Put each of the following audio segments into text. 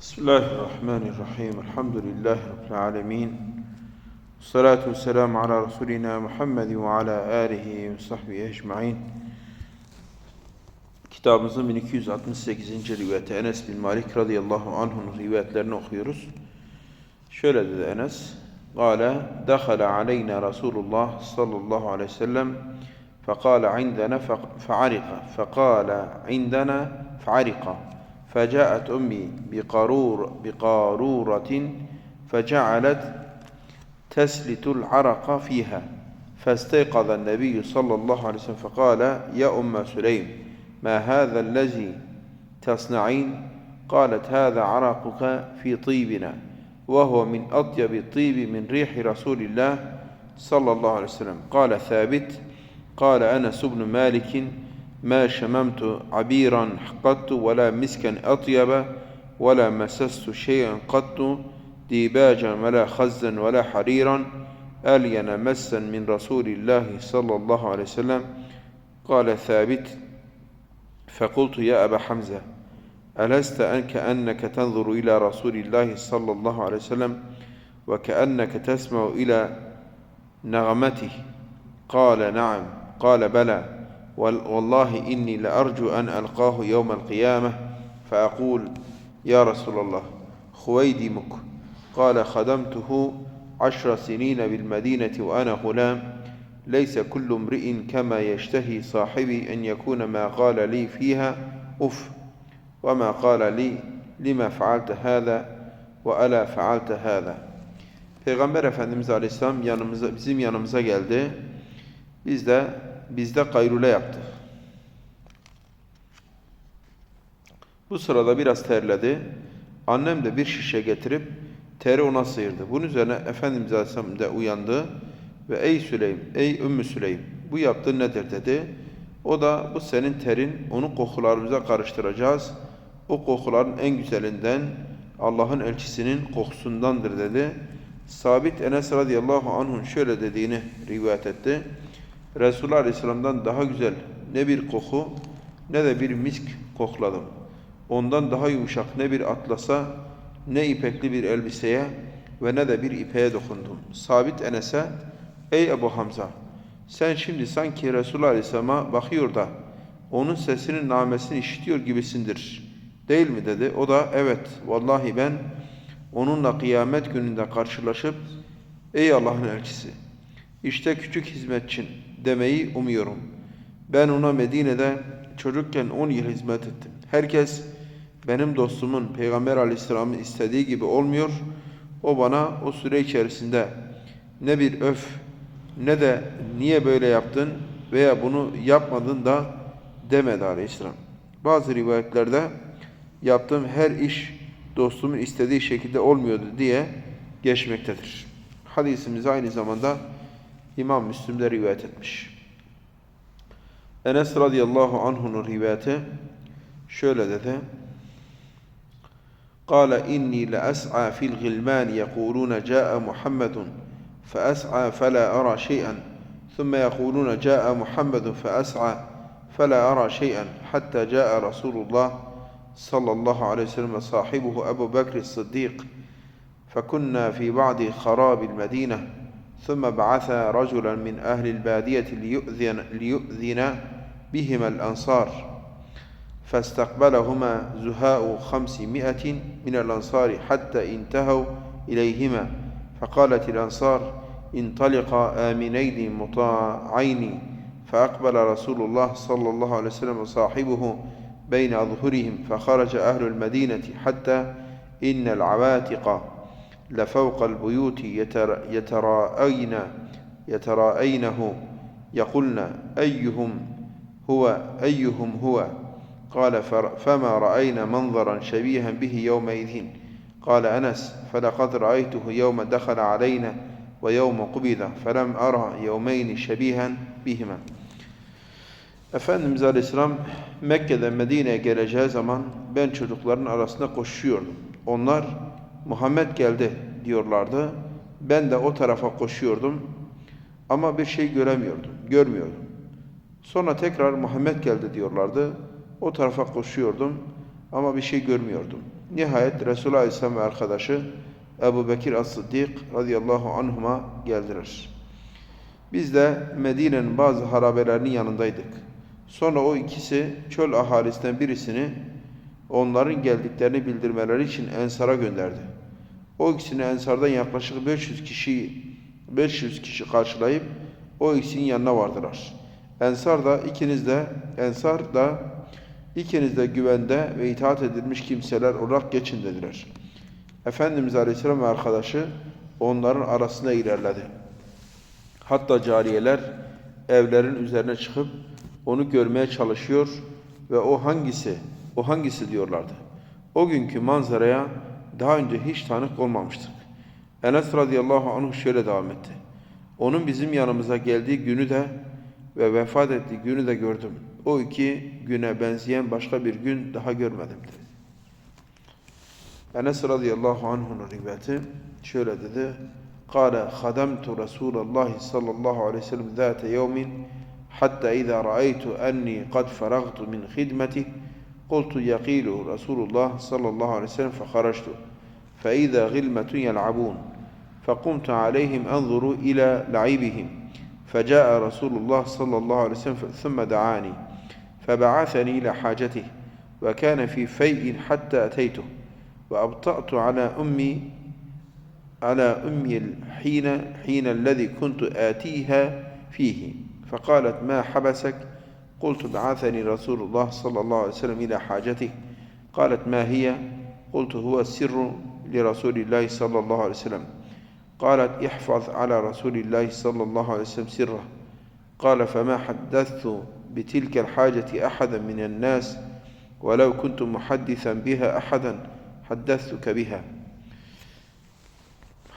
Bismillahirrahmanirrahim. Elhamdülillahi Rabbil alemin. Salatu vesselamu ala Resulina Muhammed ve ala alihi ve sahbihi ecma'in. Kitabımızın 1268. rivayeti Enes bin Malik radıyallahu anh'un rivayetlerini okuyoruz. Şöyle dedi Enes. Kale, دخل علينا رسول الله صلى الله عليه وسلم فقال عندنا فعرق فقال عندنا فعرق فجاءت أمي بقارور بقارورة فجعلت تسلت العرق فيها فاستيقظ النبي صلى الله عليه وسلم فقال يا أم سليم ما هذا الذي تصنعين؟ قالت هذا عرقك في طيبنا وهو من أطيب الطيب من ريح رسول الله صلى الله عليه وسلم. قال ثابت قال أنس بن مالك ما شممت عبيرا قط ولا مسكا أطيب ولا مسست شيئا قط ديباجا ولا خزا ولا حريرا. ألين مسا من رسول الله صلى الله عليه وسلم. قال ثابت فقلت يا أبا حمزة ألست أن كأنك تنظر إلى رسول الله صلى الله عليه وسلم وكأنك تسمع إلى نغمته؟ قال نعم. قال بلى. والله إني لأرجو أن ألقاه يوم القيامة فأقول يا رسول الله خويدمك قال خدمته عشر سنين بالمدينة وأنا غلام. ليس كل امرئ كما يشتهي صاحبي أن يكون ما قال لي فيها أف. وما قال لي لما فعلت هذا؟ وألا فعلت هذا؟ Peygamber Efendimiz Aleyhisselam yanımıza, bizim yanımıza geldi. Biz de bizde kayrule yaptı. Bu sırada biraz terledi. Annem de bir şişe getirip teri ona sıyırdı. Bunun üzerine Efendimiz Aleyhisselam de uyandı ve ey Süleym, ey Ümmü Süleym bu yaptığın nedir dedi. O da bu senin terin, onu kokularımıza karıştıracağız. O kokuların en güzelinden Allah'ın elçisinin kokusundandır dedi. Sabit Enes radıyallahu anh'un şöyle dediğini rivayet etti. Resulullah Aleyhisselam'dan daha güzel ne bir koku ne de bir misk kokladım. Ondan daha yumuşak ne bir atlasa ne ipekli bir elbiseye ve ne de bir ipeğe dokundum. Sabit Enes'e ey Ebu Hamza sen şimdi sanki Resulullah Aleyhisselam'a bakıyor da onun sesinin namesini işitiyor gibisindir. Değil mi dedi. O da evet vallahi ben onunla kıyamet gününde karşılaşıp ey Allah'ın elçisi işte küçük hizmetçin demeyi umuyorum. Ben ona Medine'de çocukken 10 yıl hizmet ettim. Herkes benim dostumun Peygamber Aleyhisselam'ın istediği gibi olmuyor. O bana o süre içerisinde ne bir öf ne de niye böyle yaptın veya bunu yapmadın da demedi Aleyhisselam. Bazı rivayetlerde yaptığım her iş dostumun istediği şekilde olmuyordu diye geçmektedir. Hadisimiz aynı zamanda İmam Müslim de rivayet etmiş. Enes radıyallahu anh'un rivayeti şöyle dedi. قال إني لأسعى في الغلمان يقولون جاء محمد فأسعى فلا أرى شيئا ثم يقولون جاء محمد فأسعى فلا أرى شيئا حتى جاء رسول الله صلى الله عليه وسلم صاحبه أبو بكر الصديق فكنا في بعض خراب المدينة ثم بعث رجلا من أهل البادية ليؤذن, ليؤذن بهما الأنصار فاستقبلهما زهاء خمسمائة من الأنصار حتى انتهوا إليهما فقالت الأنصار انطلقا آمنين مطاعين. فأقبل رسول الله صلى الله عليه وسلم وصاحبه بين أظهرهم فخرج أهل المدينة حتى إن العواتق لفوق البيوت يتراءين يتراءينه يقولن أيهم هو أيهم هو؟ قال فما رأينا منظرا شبيها به يومئذ؟ قال أنس فلقد رأيته يوم دخل علينا ويوم قبض فلم أرى يومين شبيها بهما. Efendimiz Aleyhisselam Mekke'den Medine'ye geleceği zaman ben çocukların arasında koşuyordum. Onlar Muhammed geldi diyorlardı. Ben de o tarafa koşuyordum ama bir şey göremiyordum, görmüyordum. Sonra tekrar Muhammed geldi diyorlardı. O tarafa koşuyordum ama bir şey görmüyordum. Nihayet Resulullah Aleyhisselam ve arkadaşı Ebu Bekir As-Sıddık radıyallahu anhuma geldiler. Biz de Medine'nin bazı harabelerinin yanındaydık. Sonra o ikisi çöl ahalisinden birisini onların geldiklerini bildirmeleri için Ensar'a gönderdi. O ikisini Ensar'dan yaklaşık 500 kişi 500 kişi karşılayıp o ikisinin yanına vardılar. Ensar da ikiniz de Ensar da ikiniz de güvende ve itaat edilmiş kimseler olarak geçin dediler. Efendimiz Aleyhisselam ve arkadaşı onların arasında ilerledi. Hatta cariyeler evlerin üzerine çıkıp onu görmeye çalışıyor ve o hangisi, o hangisi diyorlardı. O günkü manzaraya daha önce hiç tanık olmamıştık. Enes radıyallahu anh şöyle devam etti. Onun bizim yanımıza geldiği günü de ve vefat ettiği günü de gördüm. O iki güne benzeyen başka bir gün daha görmedim dedi. Enes radıyallahu anh'un rivayeti şöyle dedi. قال خدمت رسول الله صلى الله عليه وسلم ذات يوم حتى إذا رأيت أني قد فرغت من خدمته قلت يقيل رسول الله صلى الله عليه وسلم فخرجت. فإذا غلمة يلعبون فقمت عليهم أنظر إلى لعبهم. فجاء رسول الله صلى الله عليه وسلم ثم دعاني فبعثني إلى حاجته وكان في فيء حتى أتيته. وأبطأت على أمي على أمي الحين حين الذي كنت آتيها فيه. فقالت ما حبسك؟ قلت بعثني رسول الله صلى الله عليه وسلم إلى حاجته. قالت ما هي؟ قلت هو السر لرسول الله صلى الله عليه وسلم. قالت احفظ على رسول الله صلى الله عليه وسلم سره. قال فما حدثت بتلك الحاجة أحدا من الناس ولو كنت محدثا بها أحدا حدثتك بها.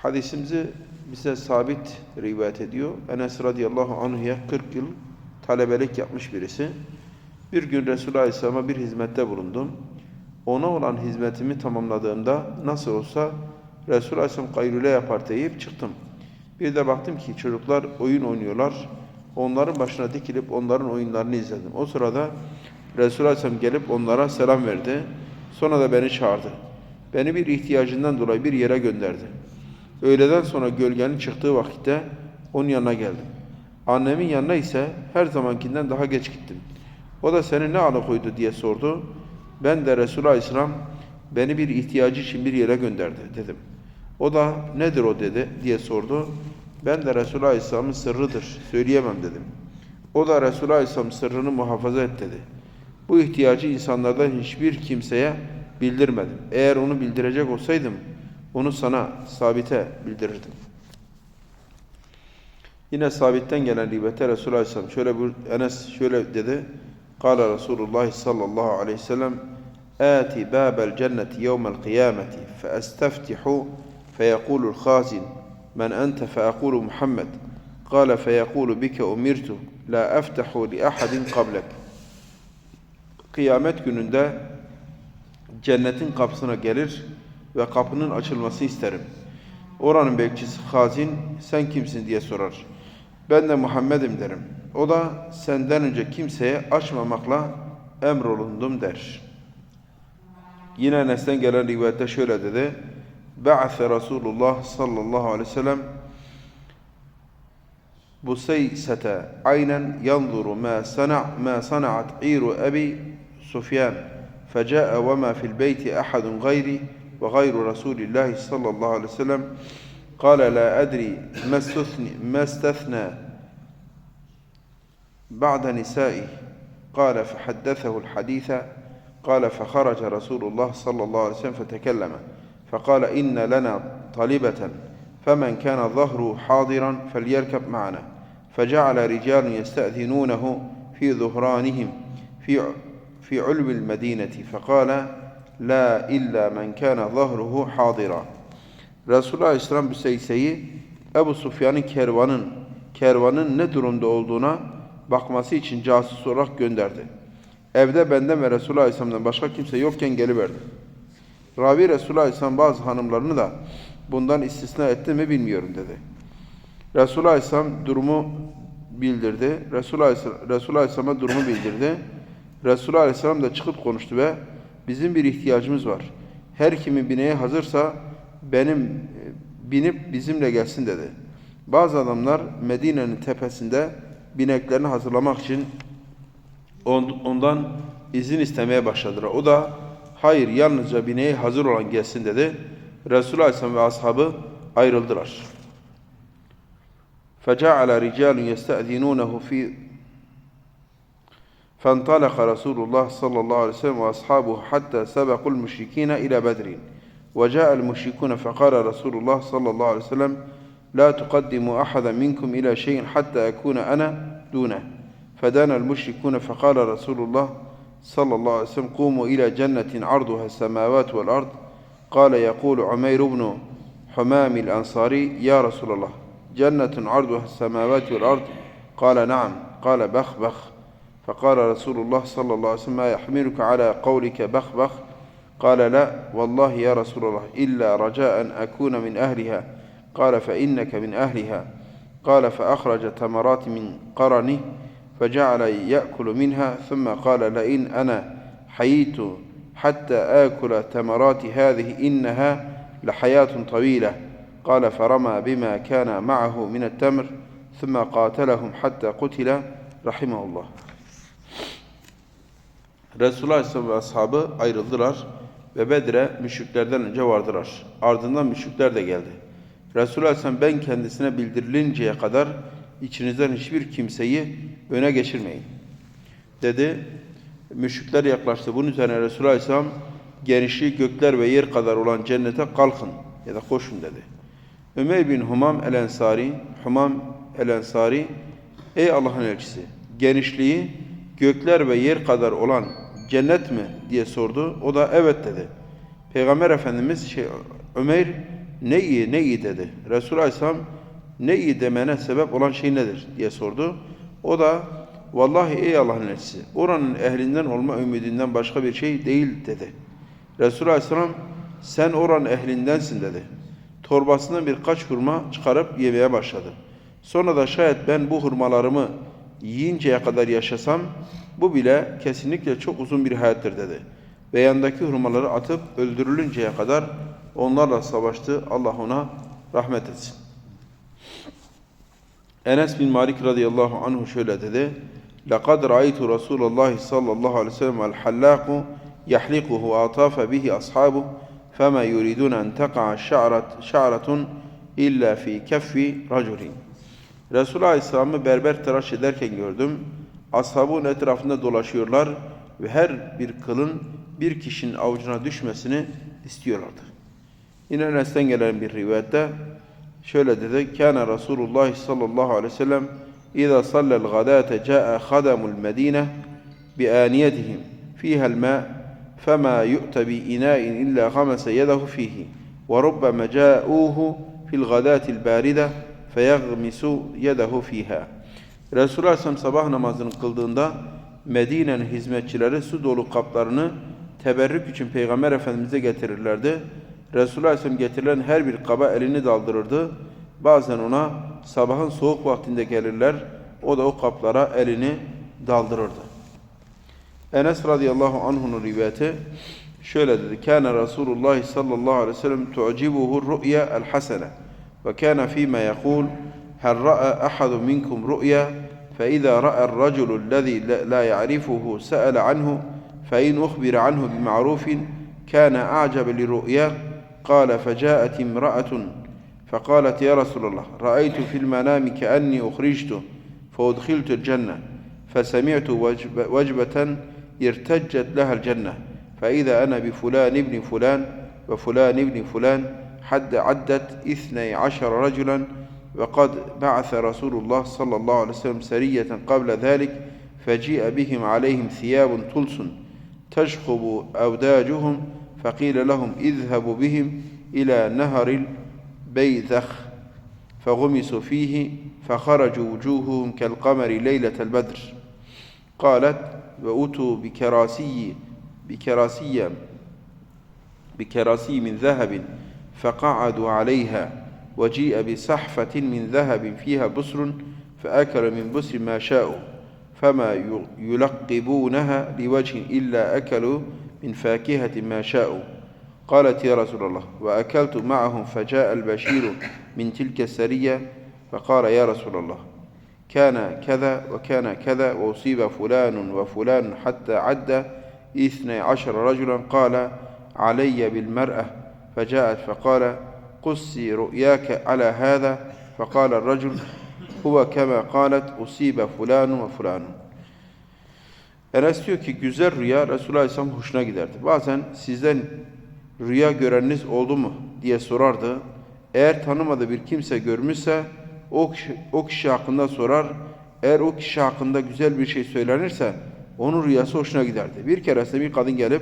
Hadisimizi bize sabit rivayet ediyor. Enes radıyallahu anh'a 40 yıl talebelik yapmış birisi. Bir gün Resulullah Aleyhisselam'a bir hizmette bulundum. Ona olan hizmetimi tamamladığımda nasıl olsa Resulullah Aleyhisselam kayrule yapar deyip çıktım. Bir de baktım ki çocuklar oyun oynuyorlar. Onların başına dikilip onların oyunlarını izledim. O sırada Resulullah Aleyhisselam gelip onlara selam verdi. Sonra da beni çağırdı. Beni bir ihtiyacından dolayı bir yere gönderdi. Öğleden sonra gölgenin çıktığı vakitte onun yanına geldim. Annemin yanına ise her zamankinden daha geç gittim. O da seni ne alıkoydu diye sordu. Ben de Resulullah Aleyhisselam beni bir ihtiyacı için bir yere gönderdi dedim. O da nedir o dedi diye sordu. Ben de Resulullah Aleyhisselam'ın sırrıdır söyleyemem dedim. O da Resulullah Aleyhisselam sırrını muhafaza et dedi. Bu ihtiyacı insanlardan hiçbir kimseye bildirmedim. Eğer onu bildirecek olsaydım onu sana sabite bildirirdim. Yine sabitten gelen rivayette Resulullah Aleyhisselam şöyle bir Enes şöyle dedi. Kale Resulullah sallallahu aleyhi ve sellem آتي باب الجنة يوم القيامة فأستفتح فيقول الخازن من أنت فأقول محمد قال فيقول بك أمرت لا أفتح لأحد قبلك Kıyamet gününde cennetin kapısına gelir ve kapının açılması isterim. Oranın bekçisi Hazin sen kimsin diye sorar. Ben de Muhammed'im derim. O da senden önce kimseye açmamakla emrolundum der. Yine Enes'ten gelen rivayette şöyle dedi. Ba'athe Resulullah sallallahu aleyhi ve sellem بسيسة عينا ينظر ما صنع ما صنعت عير أبي سفيان فجاء وما في البيت أحد غيري وغير رسول الله صلى الله عليه وسلم قال لا أدري ما استثنى, ما استثنى بعد نسائه. قال فحدثه الحديث. قال فخرج رسول الله صلى الله عليه وسلم فتكلم. فقال إن لنا طالبة فمن كان ظهره حاضرا فليركب معنا. فجعل رجال يستأذنونه في ظهرانهم في في علو المدينة. فقال La illa men kana zahruhu hadira. Resulullah Aleyhisselam Büseyse'yi Ebu Sufyan'ın kervanın kervanın ne durumda olduğuna bakması için casus olarak gönderdi. Evde benden ve Resulullah Aleyhisselam'dan başka kimse yokken geliverdi. Ravi Resulullah Aleyhisselam bazı hanımlarını da bundan istisna etti mi bilmiyorum dedi. Resulullah Aleyhisselam durumu bildirdi. Resulullah Aleyhisselam, Resulullah Aleyhisselam'a durumu bildirdi. Resulullah Aleyhisselam da çıkıp konuştu ve Bizim bir ihtiyacımız var. Her kimi bineğe hazırsa benim e, binip bizimle gelsin dedi. Bazı adamlar Medine'nin tepesinde bineklerini hazırlamak için on- ondan izin istemeye başladılar. O da hayır yalnızca bineği hazır olan gelsin dedi. Resulullah Aleyhisselam ve ashabı ayrıldılar. فجعل رجال يستأذنونه في فانطلق رسول الله صلى الله عليه وسلم وأصحابه حتى سبقوا المشركين إلى بدر وجاء المشركون فقال رسول الله صلى الله عليه وسلم لا تقدموا أحدا منكم إلى شيء حتى أكون أنا دونه. فدنا المشركون فقال رسول الله صلى الله عليه وسلم قوموا إلى جنة عرضها السماوات والأرض. قال يقول عمير بن حمام الأنصاري يا رسول الله جنة عرضها السماوات والأرض؟ قال نعم. قال بخ بخ. فقال رسول الله صلى الله عليه وسلم ما يحملك على قولك بخ بخ؟ قال لا والله يا رسول الله إلا رجاء أن أكون من أهلها. قال فإنك من أهلها. قال فأخرج تمرات من قرنه فجعل يأكل منها ثم قال لئن أنا حييت حتى آكل تمرات هذه إنها لحياة طويلة. قال فرمى بما كان معه من التمر ثم قاتلهم حتى قتل رحمه الله. Resulullah Aleyhisselam ve ashabı ayrıldılar ve Bedir'e müşriklerden önce vardılar. Ardından müşrikler de geldi. Resulullah Aleyhisselam ben kendisine bildirilinceye kadar içinizden hiçbir kimseyi öne geçirmeyin. Dedi. Müşrikler yaklaştı. Bunun üzerine Resulullah Aleyhisselam genişliği gökler ve yer kadar olan cennete kalkın ya da koşun dedi. Ömer bin Humam el-Ensari, Humam el-Ensari, ey Allah'ın elçisi, genişliği gökler ve yer kadar olan cennet mi diye sordu. O da evet dedi. Peygamber Efendimiz şey, Ömer ne iyi ne iyi dedi. Resulullah Aleyhisselam ne iyi demene sebep olan şey nedir diye sordu. O da vallahi ey Allah'ın elçisi oranın ehlinden olma ümidinden başka bir şey değil dedi. Resulullah Aleyhisselam sen oranın ehlindensin dedi. Torbasından birkaç hurma çıkarıp yemeye başladı. Sonra da şayet ben bu hurmalarımı yiyinceye kadar yaşasam bu bile kesinlikle çok uzun bir hayattır dedi. Ve yandaki hurmaları atıp öldürülünceye kadar onlarla savaştı. Allah ona rahmet etsin. Enes bin Malik radıyallahu anhu şöyle dedi. لَقَدْ رَأَيْتُ رَسُولَ اللّٰهِ صَلَّى اللّٰهُ عَلَيْهِ وسلم الْحَلَّاقُ يَحْلِقُهُ وَأَطَافَ بِهِ أَصْحَابُهُ فَمَا يُرِيدُونَ أَنْ تَقَعَ شَعْرَةٌ شَعْرَةٌ إِلَّا فِي كَفِّ رَجُلٍ Resulullah Aleyhisselam'ı berber tıraş ederken gördüm. ashabın etrafında dolaşıyorlar ve her bir kılın bir kişinin avucuna düşmesini istiyorlardı. Yine Enes'ten gelen bir rivayette şöyle dedi. Kana Resulullah sallallahu aleyhi ve sellem İza sallel gadate caa khadamul medine bi aniyetihim fiha ma fema yu'ta bi ina'in illa ghamasa yadahu fihi ve rubbama ca'uhu fil gadati al barida feyaghmisu yadahu fiha.'' Resulullah Aleyhisselam sabah namazını kıldığında Medine'nin hizmetçileri su dolu kaplarını teberrük için Peygamber Efendimiz'e getirirlerdi. Resulullah Aleyhisselam getirilen her bir kaba elini daldırırdı. Bazen ona sabahın soğuk vaktinde gelirler. O da o kaplara elini daldırırdı. Enes radıyallahu anh'un rivayeti şöyle dedi. Kâne Resulullah sallallahu aleyhi ve sellem tu'cibuhu rü'ya el hasene ve kâne fîme yekûl hel ra'a ahadu minkum rü'ya فإذا رأى الرجل الذي لا يعرفه سأل عنه فإن أخبر عنه بمعروف كان أعجب لرؤياه قال فجاءت امرأة. فقالت يا رسول الله رأيت في المنام كأني أخرجت فأدخلت الجنة فسمعت وجب وجبة ارتجت لها الجنة فإذا أنا بفلان ابن فلان وفلان ابن فلان حد عدت اثني عشر رجلا وقد بعث رسول الله صلى الله عليه وسلم سرية قبل ذلك فجيء بهم عليهم ثياب طلس تشخب أوداجهم فقيل لهم اذهبوا بهم إلى نهر البيذخ فغمسوا فيه فخرجوا وجوههم كالقمر ليلة البدر. قالت وأتوا بكراسي بكراسي بكراسي من ذهب فقعدوا عليها وجيء بسحفة من ذهب فيها بسر فأكل من بسر ما شاءوا فما يلقبونها لوجه إلا أكلوا من فاكهة ما شاءوا قالت يا رسول الله وأكلت معهم فجاء البشير من تلك السرية فقال يا رسول الله كان كذا وكان كذا وأصيب فلان وفلان حتى عد إثني عشر رجلا قال علي بالمرأة فجاءت فقال قصي رؤياك على هذا فقال الرجل هو كما قالت أصيب فلان وفلان Enes diyor ki güzel rüya Resulullah Aleyhisselam hoşuna giderdi. Bazen sizden rüya göreniniz oldu mu diye sorardı. Eğer tanımadığı bir kimse görmüşse o kişi, o kişi hakkında sorar. Eğer o kişi hakkında güzel bir şey söylenirse onun rüyası hoşuna giderdi. Bir keresinde bir kadın gelip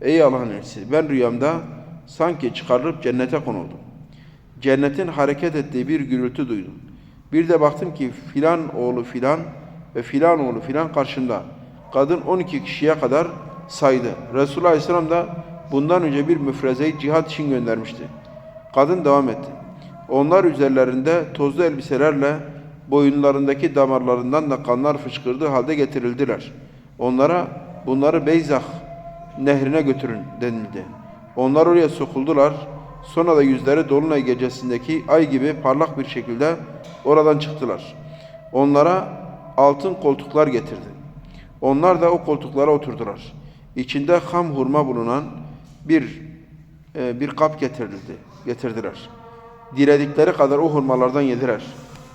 Ey Allah'ın elçisi ben rüyamda sanki çıkarılıp cennete konuldum. Cennetin hareket ettiği bir gürültü duydum. Bir de baktım ki filan oğlu filan ve filan oğlu filan karşımda. Kadın 12 kişiye kadar saydı. Resulullah Aleyhisselam da bundan önce bir müfrezeyi cihat için göndermişti. Kadın devam etti. Onlar üzerlerinde tozlu elbiselerle boyunlarındaki damarlarından da kanlar fışkırdığı halde getirildiler. Onlara bunları Beyzah nehrine götürün denildi. Onlar oraya sokuldular. Sonra da yüzleri Dolunay gecesindeki ay gibi parlak bir şekilde oradan çıktılar. Onlara altın koltuklar getirdi. Onlar da o koltuklara oturdular. İçinde ham hurma bulunan bir e, bir kap getirildi, getirdiler. Diledikleri kadar o hurmalardan yediler.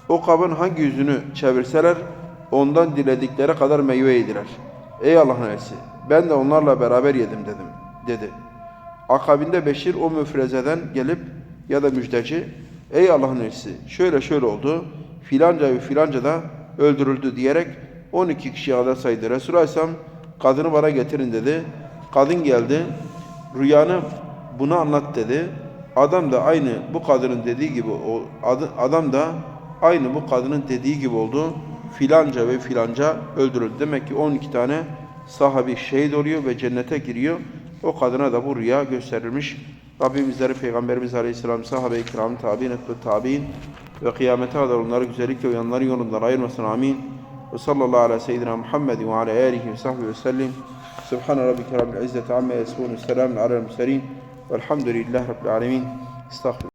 O kabın hangi yüzünü çevirseler ondan diledikleri kadar meyve yediler. Ey Allah'ın elçisi ben de onlarla beraber yedim dedim dedi. Akabinde Beşir o müfrezeden gelip ya da müjdeci ey Allah'ın elçisi şöyle şöyle oldu filanca ve filanca da öldürüldü diyerek 12 kişi kadar saydı. Resulullah Aleyhisselam kadını bana getirin dedi. Kadın geldi. Rüyanı bunu anlat dedi. Adam da aynı bu kadının dediği gibi o adam da aynı bu kadının dediği gibi oldu. Filanca ve filanca öldürüldü. Demek ki 12 tane sahabi şehit oluyor ve cennete giriyor. O kadına da bu rüya gösterilmiş. Rabbim bizleri Peygamberimiz Aleyhisselam sahabe-i kiram tabi'in etbe tabi'in ve kıyamete kadar onları güzellikle uyanların yolundan ayırmasın amin. Ve sallallahu ala seyyidina Muhammed ve ala alihi ve sahbihi ve sellim. Subhane rabbike rabbil izzeti amme yasifun. Selamun alel murselin. Velhamdülillahi rabbil alemin. Estağfurullah.